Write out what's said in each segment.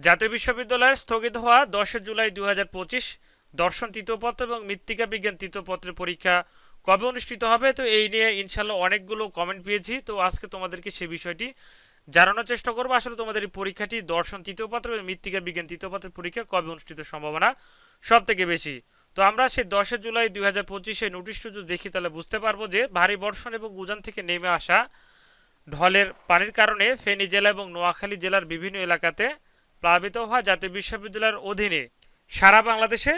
জাতীয় বিশ্ববিদ্যালয়ের স্থগিত হওয়া দশই জুলাই দুই হাজার পঁচিশ দর্শন তৃতীয়পত্র এবং মৃত্তিকা বিজ্ঞান তৃতীয়পত্রের পরীক্ষা কবে অনুষ্ঠিত হবে? তো এই নিয়ে ইনশাল্লাহ অনেকগুলো কমেন্ট পেয়েছি। তো আজকে তোমাদেরকে সেই বিষয়টি জানানোর চেষ্টা করব। আসলে তোমাদের এই পরীক্ষাটি দর্শন তৃতীয়পত্র এবং মৃত্তিকা বিজ্ঞান তৃতীয়পত্রের পরীক্ষা কবে অনুষ্ঠিত সম্ভাবনা সব থেকে বেশি? তো আমরা সেই দশই জুলাই দুই হাজার পঁচিশে নোটিশটা যদি দেখি, তাহলে বুঝতে পারব যে ভারী বর্ষণ এবং উজান থেকে নেমে আসা ঢলের পানির কারণে ফেনী জেলা এবং নোয়াখালী জেলার বিভিন্ন এলাকাতে প্লাবিত হওয়া জাতীয় বিশ্ববিদ্যালয়ের অধীনে সারা বাংলাদেশে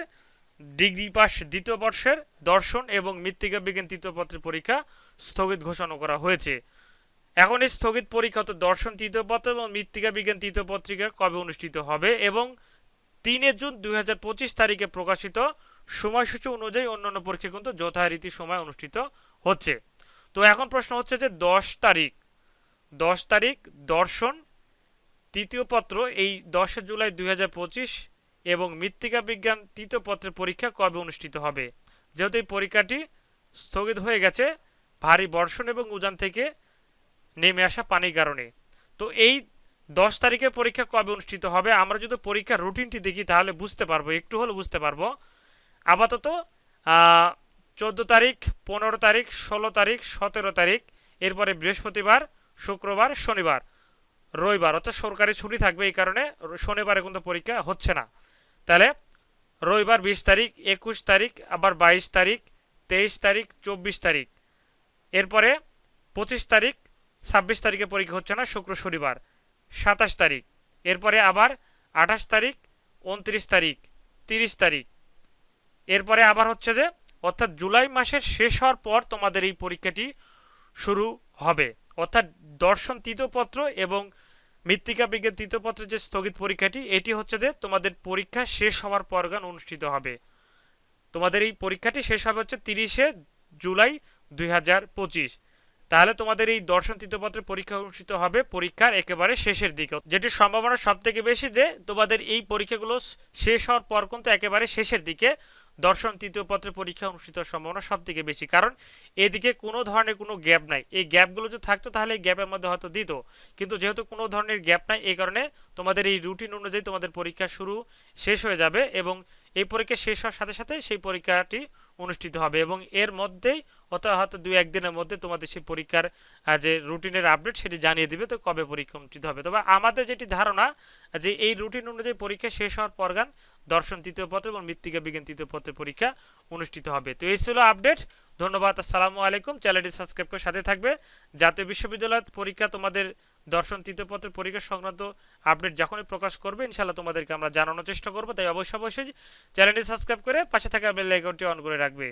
ডিগ্রি পাস দ্বিতীয় বর্ষের দর্শন এবং মৃত্তিকা বিজ্ঞান তৃতীয় পত্রের পরীক্ষা স্থগিত ঘোষণা করা হয়েছে। এখন এই স্থগিত পরীক্ষা তো দর্শন তৃতীয় পত্র এবং মৃত্তিকা বিজ্ঞান তৃতীয় পত্রিকা কবে অনুষ্ঠিত হবে এবং তিনে জুন দু হাজার পঁচিশ তারিখে প্রকাশিত সময়সূচি অনুযায়ী অন্যান্য পরীক্ষা কিন্তু যথারীতি সময় অনুষ্ঠিত হচ্ছে। তো এখন প্রশ্ন হচ্ছে যে দশ তারিখ দশ তারিখ দর্শন তৃতীয় পত্র এই দশে জুলাই দু হাজার পঁচিশ এবং মৃত্তিকা বিজ্ঞান তৃতীয় পত্রের পরীক্ষা কবে অনুষ্ঠিত হবে? যেহেতু এই পরীক্ষাটি স্থগিত হয়ে গেছে, ভারী বর্ষণ এবং উজান থেকে নেমে আসা পানির কারণে। তো এই দশ তারিখের পরীক্ষা কবে অনুষ্ঠিত হবে? আমরা যদি পরীক্ষার রুটিনটি দেখি, তাহলে বুঝতে পারব, একটু হলে বুঝতে পারব। আপাতত চোদ্দ তারিখ, পনেরো তারিখ, ষোলো তারিখ, সতেরো তারিখ, এরপরে বৃহস্পতিবার, শুক্রবার, শনিবার। রবিবার, অর্থাৎ সরকারি ছুটি থাকবে এই কারণে শনিবারে কিন্তু পরীক্ষা হচ্ছে না। তাহলে রবিবার বিশ তারিখ, একুশ তারিখ, আবার বাইশ তারিখ, তেইশ তারিখ, চব্বিশ তারিখ। এরপরে পঁচিশ তারিখ, ছাব্বিশ তারিখে পরীক্ষা হচ্ছে না, শুক্র শনিবার, সাতাশ তারিখ। এরপরে আবার আঠাশ তারিখ, উনত্রিশ তারিখ, তিরিশ তারিখ। এরপরে আবার হচ্ছে যে, অর্থাৎ জুলাই মাসের শেষ হওয়ার পর তোমাদের এই পরীক্ষাটি শুরু হবে। অর্থাৎ দর্শন তৃতীয়পত্র এবং মৃত্তিকা বিজ্ঞান তৃতীয়পত্রের যে স্থগিত পরীক্ষাটি, এটি হচ্ছে যে তোমাদের পরীক্ষা শেষ হওয়ার পরগান অনুষ্ঠিত হবে। তোমাদের এই পরীক্ষাটি শেষ হবে হচ্ছে তিরিশে জুলাই দুই হাজার পঁচিশ। তাহলে তোমাদের এই দর্শন তৃতীয়পত্রের পরীক্ষা অনুষ্ঠিত হবে পরীক্ষার একেবারে শেষের দিকে। যেটির সম্ভাবনা সব থেকে বেশি যে তোমাদের এই পরীক্ষাগুলো শেষ হওয়ার পর কিন্তু একেবারে শেষের দিকে। দর্শন তৃতীয় পত্রের পরীক্ষা অনুষ্ঠিত সম্ভাবনা সব থেকে বেশি। কারণ এদিকে কোনো ধরনের কোনো গ্যাপ নাই। এই গ্যাপগুলো যদি থাকতো তাহলে এই গ্যাপের মধ্যে হয়তো দিত। কিন্তু যেহেতু কোনো ধরনের গ্যাপ নাই, এই কারণে তোমাদের এই রুটিন অনুযায়ী তোমাদের পরীক্ষা শুরু শেষ হয়ে যাবে এবং এই পরীক্ষা শেষ হওয়ার সাথে সাথে সেই পরীক্ষাটি অনুষ্ঠিত হবে এবং এর মধ্যেই অথবা হয়তো দুই একদিনের মধ্যে তোমাদের সেই পরীক্ষার যে রুটিনের আপডেট সেটি জানিয়ে দিবে তো কবে পরীক্ষা অনুষ্ঠিত হবে। তবে আমাদের যেটি ধারণা, যে এই রুটিন অনুযায়ী পরীক্ষা শেষ হওয়ার পরগান দর্শন তৃতীয় পত্র এবং মৃত্তিকা বিজ্ঞান তৃতীয় পত্রের পরীক্ষা অনুষ্ঠিত হবে। তো এই ছিল আপডেট ধন্যবাদ, আসসালামু আলাইকুম। চ্যানেলটি সাবস্ক্রাইব করে সাথে থাকবে। জাতীয় বিশ্ববিদ্যালয় পরীক্ষা তোমাদের দর্শন তৃতীয় পত্রের পরীক্ষা সংক্রান্ত আপডেট যখনই প্রকাশ করবে ইনশাল্লাহ তোমাদেরকে আমরা জানানোর চেষ্টা করব। তাই অবশ্যই অবশ্যই চ্যানেলটি সাবস্ক্রাইব করে পাশে থাকা বেল আইকনটি অন করে রাখবে।